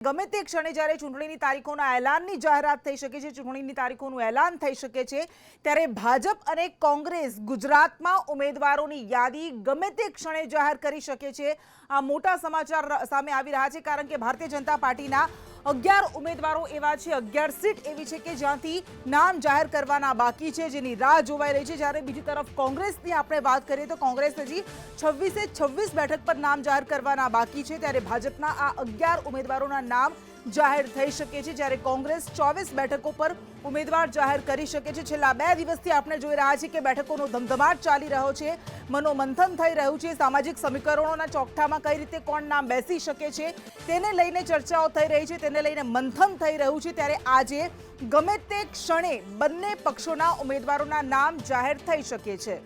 ગમે તે ક્ષણે જ્યારે ચૂંટણીની તારીખોના એલાનની જાહેરાત થઈ શકે છે, ચૂંટણીની તારીખોનું એલાન થઈ શકે છે, ત્યારે ભાજપ અને કોંગ્રેસ ગુજરાતમાં ઉમેદવારોની યાદી ગમે તે ક્ષણે જાહેર કરી શકે છે. આ મોટા સમાચાર સામે આવી રહ્યા છે, કારણ કે ભારતીય જનતા પાર્ટીના અગિયાર ઉમેદવારો એવા છે, અગિયાર સીટ એવી છે કે જ્યાંથી નામ જાહેર કરવાના બાકી છે, જેની રાહ જોવાઈ રહી છે. જ્યારે બીજી તરફ કોંગ્રેસની આપણે વાત કરીએ તો કોંગ્રેસ હજી છવ્વીસે છવ્વીસ બેઠક પર નામ જાહેર કરવાના બાકી છે. ત્યારે ભાજપના આ અગિયાર ઉમેદવારોના નામ જાહેર થઈ શકે છે. જ્યારે કોંગ્રેસ ચોવીસ બેઠકો પર ઉમેદવાર જાહેર કરી શકે છે. છેલ્લા બે દિવસથી આપણે જોઈ રહ્યા છીએ કે બેઠકોનો ધમધમાટ ચાલી રહ્યો છે. મનોમંથન થઈ રહ્યું છે. સામાજિક સમીકરણોના ચોકઠામાં કઈ રીતે કોણ નામ બેસી શકે છે, તેને લઈને ચર્ચાઓ થઈ રહી છે, તેને લઈને મંથન થઈ રહ્યું છે. ત્યારે આજે ગમે તે ક્ષણે બંને પક્ષોના ઉમેદવારોના નામ જાહેર થઈ શકે છે.